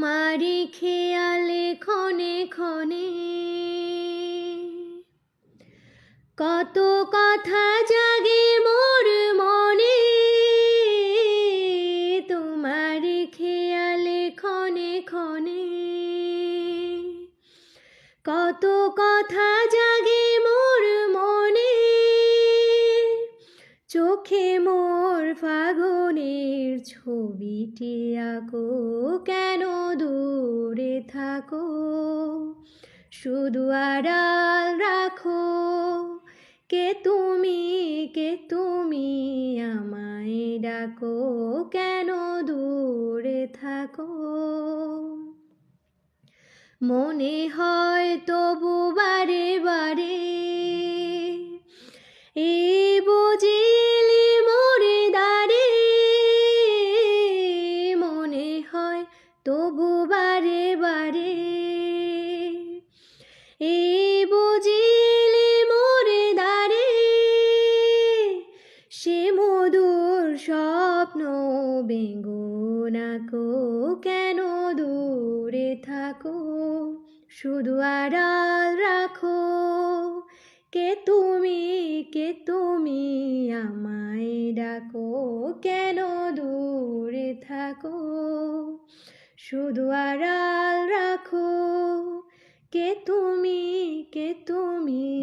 তোমারই খেয়ালে ক্ষণে ক্ষণে কত কথা জাগে মোর মনে, তোমারই খেয়ালে ক্ষণে ক্ষণে কত কথা জাগে মোর মনে, চোখে মোর ফাগুনের ছবিটি আঁকো, কেন দূরে থাকো? শুধু আড়াল রাখো। কে তুমি কে তুমি আমায় ডাকো? কেন দূরে থাকো? মনে হয় তবু বারে বারে এই তবু বারে বারে এই বুঝিলি মোরে দাঁড়ে সে মধুর স্বপ্ন বেঙ্গনাকো কেন দূরে থাকো? শুধু আড়াল রাখো, কে তুমি কে তুমি আমায় ডাকো? কেন দূরে থাকো? শুধু আড়াল রাখো। কে তুমি কে তুমি?